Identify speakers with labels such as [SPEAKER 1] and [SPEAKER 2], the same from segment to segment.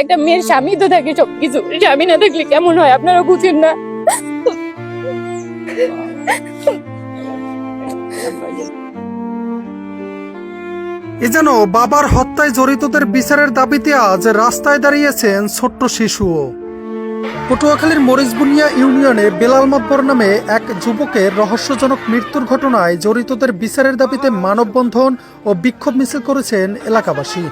[SPEAKER 1] একটা মেয়ের স্বামী তো থাকে সবকিছু। স্বামী না থাকলে কেমন হয়? আপনারা বুঝেন না।
[SPEAKER 2] এ যেন বাবার হত্যায় জড়িতদের বিচারের দাবিতে আজ রাস্তায় দাঁড়িয়েছেন ছোট্ট শিশুও। পটুয়াখালীর মরিচবুনিয়া ইউনিয়নে বেলাল মাতবর নামে এক যুবকের রহস্যজনক মৃত্যুর ঘটনায় জড়িতদের বিচারের দাবিতে মানববন্ধন ও বিক্ষোভ মিছিল করেছেন এলাকাবাসী।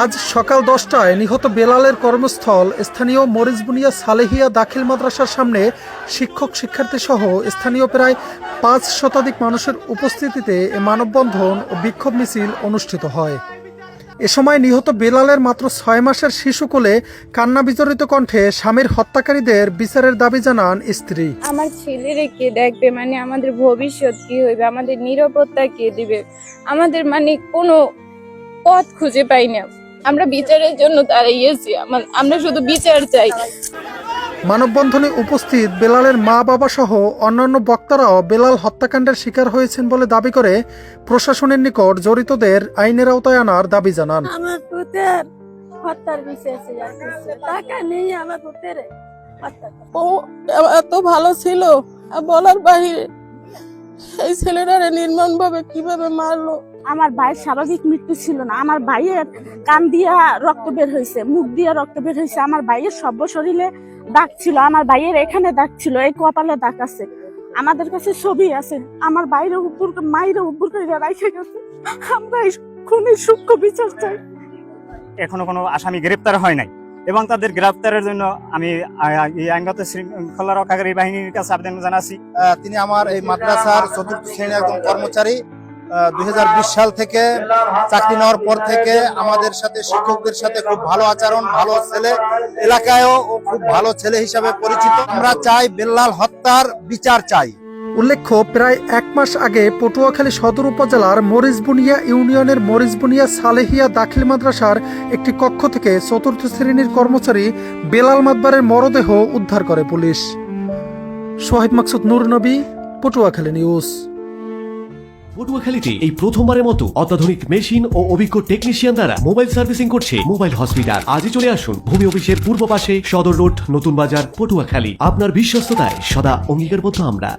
[SPEAKER 2] আজ সকাল দশটায় নিহত বেলালের কর্মস্থল স্থানীয় মরিচবুনিয়া সালেহিয়া দাখিল মাদ্রাসার সামনে শিক্ষক শিক্ষার্থী সহ স্থানীয় প্রায় পাঁচ শতাধিক মানুষের উপস্থিতিতে এ মানববন্ধন ও বিক্ষোভ মিছিল অনুষ্ঠিত হয়। এ সময় নিহত বেলালের মাত্র ছয় মাসের শিশু কোলে কান্না বিজড়িত কণ্ঠে স্বামীর হত্যাকারীদের বিচারের দাবি জানান স্ত্রী।
[SPEAKER 1] আমার ছেলেরে কে দেখবে? মানে আমাদের ভবিষ্যৎ কি হইবে? আমাদের নিরাপত্তা কে দিবে? আমাদের মানে কোনো পথ খুঁজে পাই না। আমরা বিচারের জন্য দাঁড়িয়েছি আমার আমরা শুধু বিচার চাই।
[SPEAKER 2] মানববন্ধনে উপস্থিত বেলালের মা বাবা সহ অন্যান্য বক্তারাও বেলাল হত্যাকাণ্ডের শিকার হয়েছেন বলে দাবি করে প্রশাসনের নিকট জড়িতদের আইনের আওতায় আনার দাবি জানান।
[SPEAKER 3] আমার পুতের হত্যার বিচার টাকা নেই আমার পুতের
[SPEAKER 4] ও এত ভালো ছিল বলার বাহিরে এই ছেলেটারে নির্মম ভাবে কীভাবে মারলো?
[SPEAKER 3] আমার ভাইয়ের স্বাভাবিক মৃত্যু ছিল না। আমার ভাইয়ের কান দিয়া রক্ত বের হয়েছে মুখ দিয়া রক্ত বের হয়েছে আমার ভাইয়ের সর্ব শরীরে দাগ ছিল আমার ভাইয়ের এখানে দাগ ছিল এই কপালে দাগ আছে। আমাদের কাছে ছবি আছে আমার বাইরে উপর মাইরে উপর করে রাইখে গেছে। আমরা খুনের সূক্ষ্ম বিচার চাই।
[SPEAKER 5] এখনও কোনো আসামি গ্রেপ্তার হয় নাই? এবং তাদের গ্রেপ্তারের জন্য আমি আইনগত শৃঙ্খলা রক্ষাকারী বাহিনীর কাছে আবেদন জানাচ্ছি।
[SPEAKER 6] তিনি আমার এই মাদ্রাসার চতুর্থ শ্রেণির একজন কর্মচারী। দুই হাজার বিশ সাল থেকে চাকরি নেওয়ার পর থেকে আমাদের সাথে শিক্ষকদের সাথে খুব ভালো আচরণ, ভালো ছেলে এলাকায়ও খুব ভালো ছেলে হিসাবে পরিচিত। আমরা চাই বেল্লাল হত্যার বিচার চাই।
[SPEAKER 2] উল্লেখ্য, প্রায় এক মাস আগে পটুয়াখালী সদর উপজেলার মরিচবুনিয়া ইউনিয়নের মরিচবুনিয়া সালেহিয়া দাখিল মাদ্রাসার একটি কক্ষ থেকে চতুর্থ শ্রেণির কর্মচারী বেলাল মাদবারের মরদেহ উদ্ধার করে পুলিশ। সোহেব মাকসুদ নূর নবী, পটুয়াখালী নিউজ।
[SPEAKER 7] পটুয়াখালীতে এই প্রথমবারের মতো অত্যাধুনিক মেশিন ও অভিজ্ঞ টেকনিশিয়ান দ্বারা মোবাইল সার্ভিসিং করছে মোবাইল হসপিটাল। আজই চলে আসুন ভূমি অফিসের পূর্ব পাশে সদর রোড, নতুন বাজার, পটুয়াখালী। আপনার বিশ্বস্ততায় সদা অঙ্গীকারবদ্ধ আমরা।